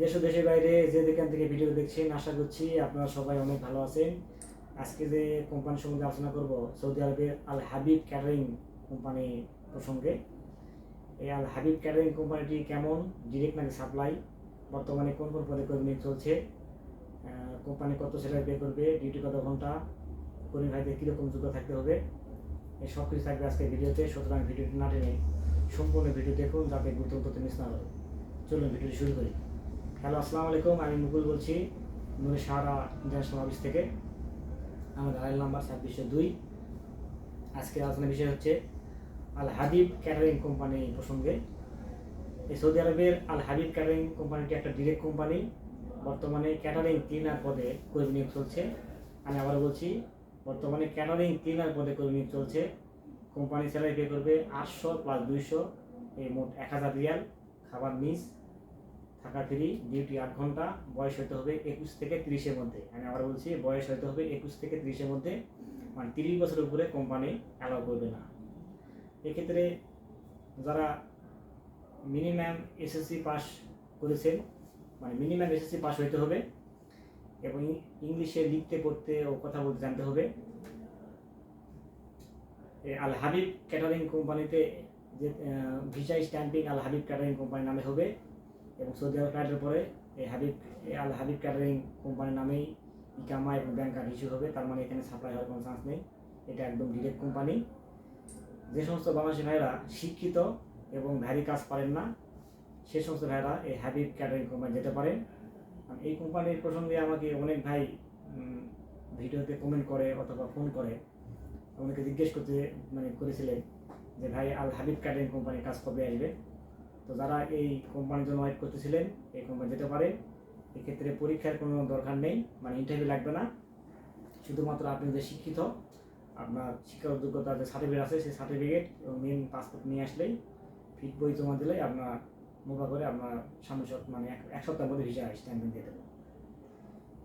দেশ দেশের বাইরে যে যেখান থেকে ভিডিও দেখছেন, আশা করছি আপনারা সবাই অনেক ভালো আছেন। আজকে যে কোম্পানি সম্বন্ধে আলোচনা করব, সৌদি আরবের আল হাবিব ক্যাটারিং কোম্পানি প্রসঙ্গে। এই আল হাবিব ক্যাটারিং কোম্পানিটি কেমন ডিরেক্ট নাকি সাপ্লাই বর্তমানে কোন কোন পদে কর্মী চলছে? কোম্পানি কত স্যালারি পে করবে ডিউটি কত ঘণ্টা? কর্মী ভাইদের কীরকম যোগ্য থাকতে হবে? এই সব কিছু থাকবে আজকে ভিডিওতে, সুতরাং ভিডিওটি না টেনে সম্পূর্ণ ভিডিও দেখুন, যাতে গুরুত্বপূর্ণ মিস না হয়। চলুন ভিডিওটি শুরু করি। হ্যালো, আসসালামু আলাইকুম, আমি মুকুল বলছি নুরে সাহারা ইন্টারন্যাশনাল অফিস থেকে। আমার আইল নাম্বার ছাব্বিশশো দুই। আজকের আলোচনার বিষয় হচ্ছে আল হাবিব ক্যাটারিং কোম্পানি প্রসঙ্গে। এই সৌদি আরবের আল হাবিব ক্যাটারিং কোম্পানিটি একটা ডিরেক্ট কোম্পানি বর্তমানে ক্যাটারিং ক্লিনার পদে কর্মী নিয়োগ চলছে। আমি আবার বলছি, বর্তমানে ক্যাটারিং ক্লিনার পদে কর্মী নিয়োগ চলছে। কোম্পানি স্যালারি পে করবে আটশো প্লাস দুইশো, এই মোট এক হাজার রিয়াল। খাবার মিস থাকা ফ্রি ডিউটি আট ঘণ্টা, বয়স হতে হবে একুশ থেকে তিরিশের মধ্যে। আমি আবার বলছি, বয়স হতে হবে একুশ থেকে তিরিশের মধ্যে মানে তিরিশ বছরের উপরে কোম্পানি অ্যালাউ করবে না। এক্ষেত্রে যারা মিনিমাম এসএসসি পাস করেছেন মানে মিনিমাম এসএসসি পাস হইতে হবে এবং ইংলিশে লিখতে, পড়তে ও কথা বলতে জানতে হবে। আল হাবিব ক্যাটারিং কোম্পানিতে যে visa stamping Al Habib catering company নামে হবে। এবং সৌদি আরব ফ্লাইটের পরে এই হাবিব, এই আল হাবিব ক্যাটারিং কোম্পানির নামেই ইকামা এবং ব্যাংক কার্ড ইস্যু হবে। তার মানে এখানে সাপ্লাই হওয়ার কোনো চান্স নেই। এটা একদম ডিরেক্ট কোম্পানি। যে সমস্ত বাংলাদেশি ভাইরা শিক্ষিত এবং ভ্যারি কাজ পারেন না, সে সমস্ত ভাইরা এই হাবিব ক্যাটারিং কোম্পানি যেতে পারেন। এই কোম্পানির প্রসঙ্গে আমাকে অনেক ভাই ভিডিওতে কমেন্ট করে অথবা ফোন করে। আমাকে জিজ্ঞেস করতে মানে করেছিলেন যে, ভাই, আল হাবিব ক্যাটারিং কোম্পানির কাজ কবে আসবে? তো যারা এই কোম্পানির জন্য ওয়েট করতেছিলেন, এই কোম্পানি যেতে পারে এক্ষেত্রে পরীক্ষার কোনো দরকার নেই মানে ইন্টারভিউ লাগবে না। শুধুমাত্র আপনি যে শিক্ষিত, আপনার শিক্ষা যোগ্যতার যে সার্টিফিকেট আছে, সেই সার্টিফিকেট এবং মেন পাসপোর্ট নিয়ে আসলেই ফিট বই জমা দিলেই আপনার মোবা করে আপনার সামনে মানে এক- এক সপ্তাহের মধ্যে ভিসা স্ট্যাম্পিং দিয়ে দেবো।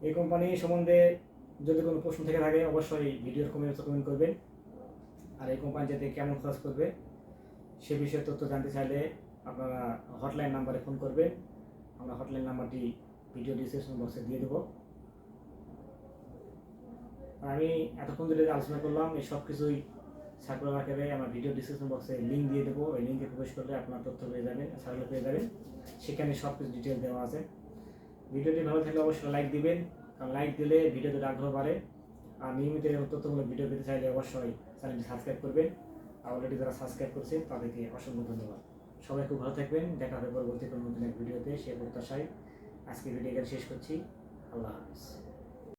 এই কোম্পানি সম্বন্ধে যদি কোনো প্রশ্ন থেকে থাকে, অবশ্যই ভিডিওর কমেন্টে কমেন্ট করবেন। আর এই কোম্পানি যাতে কেমন খরচ করবে, সে বিষয়ে তথ্য জানতে চাইলে আপনারা হটলাইন নাম্বারে ফোন করবেন। আমরা হটলাইন নাম্বারটি ভিডিও ডিসক্রিপশন বক্সে দিয়ে দেবো। আমি এতক্ষণ ধরে আলোচনা করলাম, এই সব কিছুই সার্কুলার আকারে আমার ভিডিও ডিসক্রিপশন বক্সে লিঙ্ক দিয়ে দেবো। ওই লিঙ্কে প্রবেশ করলে আপনার তথ্য পেয়ে যাবেন সার্কুলার পেয়ে যাবেন। সেখানে সব কিছু ডিটেল দেওয়া আছে। ভিডিওটি ভালো থাকলে অবশ্যই লাইক দিবেন, কারণ লাইক দিলে ভিডিওতে আগ্রহ বাড়ে। আর নিয়মিত তথ্যমূলক ভিডিও পেতে চাইলে অবশ্যই চ্যানেলটি সাবস্ক্রাইব করবেন। আর অলরেডি যারা সাবস্ক্রাইব করছেন, তাদেরকে অসংখ্য ধন্যবাদ। সবাই খুব ভালো থাকবেন, দেখা হবে পরবর্তী কোনো নতুন এক ভিডিওতে। সে প্রত্যাশায় আজকে ভিডিও শেষ করছি। আল্লাহ হাফিজ।